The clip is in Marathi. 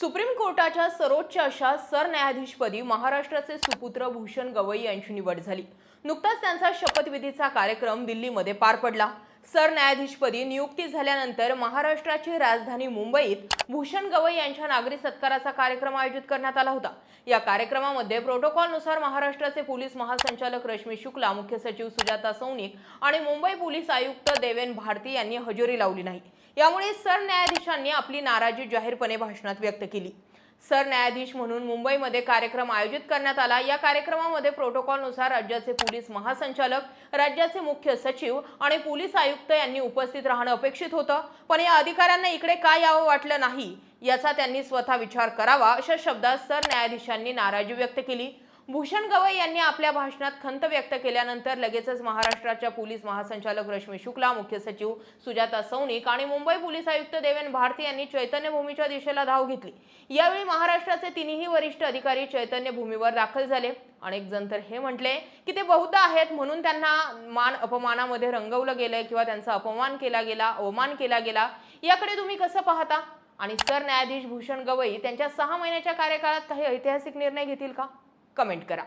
सुप्रीम कोर्टाच्या सर्वोच्च अशा सरन्यायाधीशपदी महाराष्ट्राचे सुपुत्र भूषण गवई यांची निवड झाली. नुकताच त्यांचा शपथविधीचा कार्यक्रम दिल्लीमध्ये पार पडला. सरन्यायाधीशपदी नियुक्ती झाल्यानंतर महाराष्ट्राची राजधानी मुंबईत भूषण गवई यांच्या नागरी सत्काराचा कार्यक्रम आयोजित करण्यात आला होता. या कार्यक्रमामध्ये प्रोटोकॉलनुसार महाराष्ट्राचे पोलीस महासंचालक रश्मी शुक्ला मुख्य सचिव सुजाता सौनिक आणि मुंबई पोलीस आयुक्त देवेन भारती यांनी हजेरी लावली नाही. यामुळे सरन्यायाधीशांनी आपली नाराजी जाहीरपणे भाषणात व्यक्त केली. सरन्यायाधीश म्हणून मुंबईमध्ये कार्यक्रम आयोजित करण्यात आला. या कार्यक्रमामध्ये प्रोटोकॉलनुसार राज्याचे पोलीस महासंचालक राज्याचे मुख्य सचिव आणि पोलीस आयुक्त यांनी उपस्थित राहणं अपेक्षित होतं. पण या अधिकाऱ्यांना इकडे काय यावं वाटलं नाही याचा त्यांनी स्वतः विचार करावा अशा शब्दात सरन्यायाधीशांनी नाराजी व्यक्त केली. भूषण गवई यांनी आपल्या भाषणात खंत व्यक्त केल्यानंतर लगेचच महाराष्ट्राच्या पोलीस महासंचालक रश्मी शुक्ला मुख्य सचिव सुजाता सौनिक आणि मुंबई पोलीस आयुक्त देवेन भारती यांनी चैतन्यभूमीच्या दिशेला धाव घेतली. यावेळी महाराष्ट्राचे तिन्ही वरिष्ठ अधिकारी चैतन्यभूमीवर दाखल झाले अनेक जण तर हे म्हटले की ते बहुधा आहेत म्हणून त्यांना मान अपमानामध्ये रंगवलं गेलंय किंवा त्यांचा अपमान केला गेला अवमान केला गेला. याकडे तुम्ही कसं पाहता? आणि सरन्यायाधीश भूषण गवई त्यांच्या सहा महिन्याच्या कार्यकाळात काही ऐतिहासिक निर्णय घेतील का? कमेंट करा.